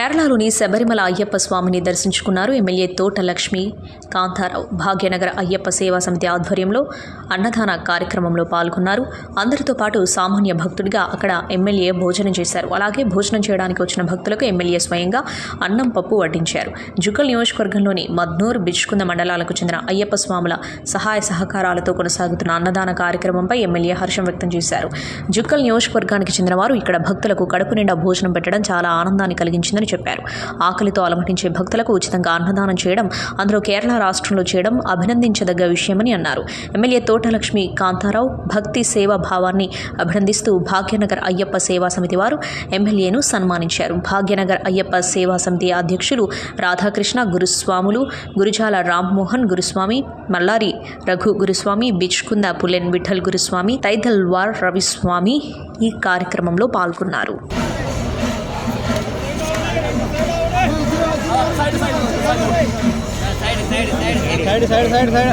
కేరళలోని శబరిమల అయ్యప్ప స్వామిని దర్శించుకున్నారు ఎమ్మెల్యే తోట లక్ష్మి. కాంతారావు భాగ్యనగర అయ్యప్ప సేవా సమితి ఆధ్వర్యంలో అన్నదాన కార్యక్రమంలో పాల్గొన్నారు. అందరితో పాటు సామాన్య భక్తుడిగా అక్కడ ఎమ్మెల్యే భోజనం చేశారు. అలాగే భోజనం చేయడానికి వచ్చిన భక్తులకు ఎమ్మెల్యే స్వయంగా అన్నం పప్పు వడ్డించారు. జుకల్ నియోజకవర్గంలోని మద్నూర్ బిచ్చుకుంద మండలాలకు చెందిన అయ్యప్ప స్వాముల సహాయ సహకారాలతో కొనసాగుతున్న అన్నదాన కార్యక్రమంపై ఎమ్మెల్యే హర్షం వ్యక్తం చేశారు. జుక్కల్ నియోజకవర్గానికి చెందిన వారు ఇక్కడ భక్తులకు కడుపు నిండా భోజనం పెట్టడం చాలా ఆనందాన్ని కలిగించిందని చెప్పారు. ఆకలితో అలమటించే భక్తులకు ఉచితంగా అన్నదానం చేయడం అందులో కేరళ రాష్ట్రంలో చేయడం అభినందించదగ్గ విషయమని అన్నారు. ఎమ్మెల్యే తోటలక్ష్మి కాంతారావు భక్తి సేవా భావాన్ని అభినందిస్తూ భాగ్యనగర్ అయ్యప్ప సేవా సమితి వారు ఎమ్మెల్యేను సన్మానించారు. భాగ్యనగర్ అయ్యప్ప సేవా సమితి అధ్యక్షులు రాధాకృష్ణ గురుస్వాములు గురుజాల రామ్మోహన్ గురుస్వామి మల్లారి రఘు గురుస్వామి బిచ్కుంద పులెన్ విఠల్ గురుస్వామి తైదల్వార్ రవిస్వామి ఈ కార్యక్రమంలో పాల్గొన్నారు. Side side side side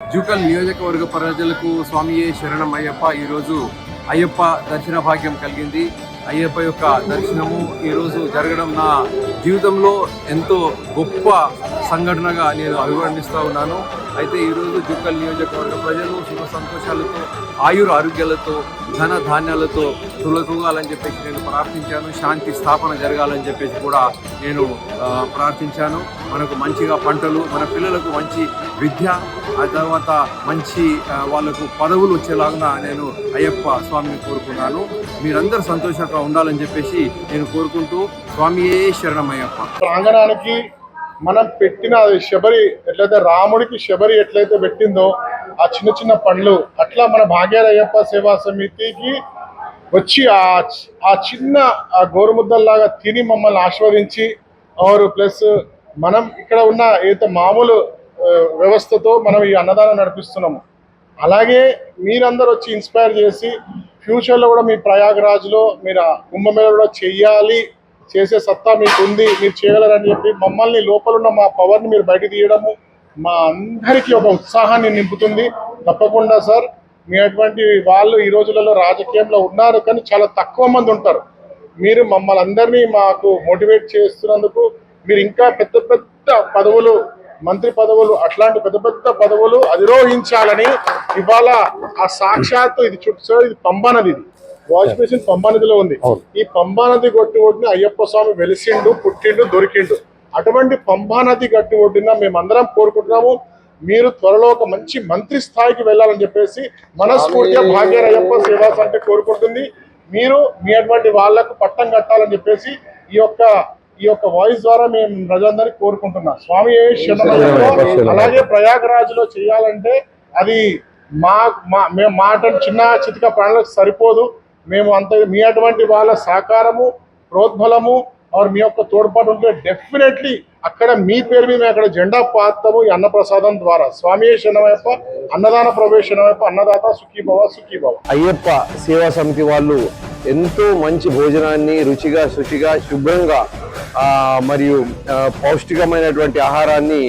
Jukkal నియోజకవర్గ ప్రజలకు స్వామియే శరణం అయ్యప్ప. ఈరోజు అయ్యప్ప దర్శన భాగ్యం కలిగింది. అయ్యప్ప యొక్క దర్శనము ఈరోజు జరగడం నా జీవితంలో ఎంతో గొప్ప సంఘటనగా నేను అభివర్ణిస్తూ ఉన్నాను. అయితే ఈరోజు జుక్కల్ నియోజకవర్గ ప్రజలు సుఖ సంతోషాలతో ఆయుర ఆరోగ్యాలతో ధన ధాన్యాలతో తులతూగాలని చెప్పేసి నేను ప్రార్థించాను. శాంతి స్థాపన జరగాలని చెప్పేసి కూడా నేను ప్రార్థించాను. మనకు మంచిగా పంటలు మన పిల్లలకు మంచి విద్య ఆ తర్వాత మంచి వాళ్ళకు పదవులు వచ్చేలాగా నేను అయ్యప్ప స్వామిని కోరుకున్నాను. మీరందరూ సంతోషంగా ఉండాలని చెప్పేసి నేను కోరుకుంటూ స్వామియే శరణమయ్యప్ప. ప్రాంగణానికి మనం పెట్టిన అది శబరి ఎట్లయితే రాముడికి శబరి ఎట్లయితే పెట్టిందో ఆ చిన్న చిన్న పండ్లు అట్లా మన భాగ్యాలయ్యప్ప సేవా సమితికి వచ్చి ఆ ఆ చిన్న ఆ గోరుముద్దల్లాగా తిని మమ్మల్ని ఆస్వాదించి ఆరు ప్లస్ మనం ఇక్కడ ఉన్న ఏదైతే మామూలు వ్యవస్థతో మనం ఈ అన్నదానం నడిపిస్తున్నాము. అలాగే మీరందరూ వచ్చి ఇన్స్పైర్ చేసి ఫ్యూచర్లో కూడా మీ ప్రయాగరాజ్లో మీరు ఆ కుంభమేళ కూడా చెయ్యాలి చేసే సత్తా మీకు ఉంది మీరు చేయగలరని చెప్పి మమ్మల్ని లోపల ఉన్న మా పవర్ని మీరు బయట తీయడము మా అందరికీ ఒక ఉత్సాహాన్ని నింపుతుంది. తప్పకుండా సార్ మీ అటువంటి వాళ్ళు ఈ రోజులలో రాజకీయంలో ఉన్నారు కానీ చాలా తక్కువ మంది ఉంటారు. మీరు మమ్మల్ని అందరినీ మాకు మోటివేట్ చేస్తున్నందుకు మీరు ఇంకా పెద్ద పెద్ద పదవులు మంత్రి పదవులు అట్లాంటి పెద్ద పెద్ద పదవులు అధిరోహించాలని ఇవాళ ఆ సాక్షాత్తు ఇది చుట్టూ ఇది పంపనది ఇది. వాష్ బేసిన్ పంబా నదిలో ఉంది. ఈ పంబా నది గట్టి ఒడ్డున అయ్యప్ప స్వామి వెలిసిండు పుట్టిండు దొరికిండు. అటువంటి పంబా నది గట్టి ఒడ్డున మేమందరం కోరుకుంటున్నాము. మీరు త్వరలో ఒక మంచి మంత్రి స్థాయికి వెళ్ళాలని చెప్పేసి మనస్ఫూర్తిగా భాగ్య అయ్యప్ప సేవా అంటే కోరుకుంటుంది. మీరు మీ అటువంటి వాళ్ళకు పట్టం కట్టాలని చెప్పేసి ఈ యొక్క ఈ యొక్క వాయిస్ ద్వారా మేము ప్రజలందరినీ కోరుకుంటున్నాం. స్వామి. అలాగే ప్రయాగరాజ్లో చేయాలంటే అది మా మా మేము మాట చిన్న చితిక ప్రాణులకు సరిపోదు. మేము అంత మీ అటువంటి వాళ్ళ సహకారము ప్రోద్బలము ఆర్ మీ యొక్క తోడ్పాటు ఉంటే డెఫినెట్లీ అక్కడ మీ పేరు మీద మేము అక్కడ జెండా పాత్రము ఈ అన్నప్రసాదం ద్వారా. స్వామి శరణమయ్యప్ప అన్నదాన ప్రవేశనమయ్యప్ప అన్నదాత సుఖీభవ సుఖీభవ. అయ్యప్ప సేవా సమితి వాళ్ళు ఎంతో మంచి భోజనాన్ని రుచిగా శుచిగా శుభ్రంగా మరియు పౌష్టికమైనటువంటి ఆహారాన్ని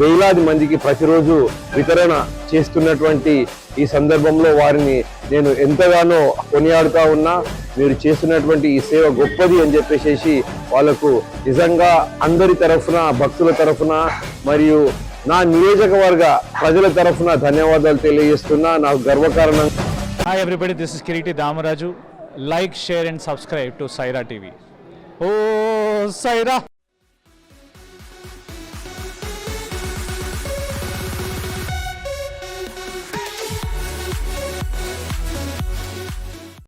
వేలాది మందికి ప్రతిరోజు వితరణ చేస్తున్నటువంటి ఈ సందర్భంలో వారిని నేను ఎంతగానో కొనియాడుతా ఉన్నా మీరు చేస్తున్నటువంటి ఈ సేవ గొప్పది అని చెప్పేసి వాళ్ళకు నిజంగా అందరి తరఫున భక్తుల తరఫున మరియు నా నియోజకవర్గ ప్రజల తరఫున ధన్యవాదాలు తెలియజేస్తున్నా. నాకు గర్వకారణం. Hi everybody this is Kireeti Damaraju like share and subscribe to Saira TV oh Sye Raa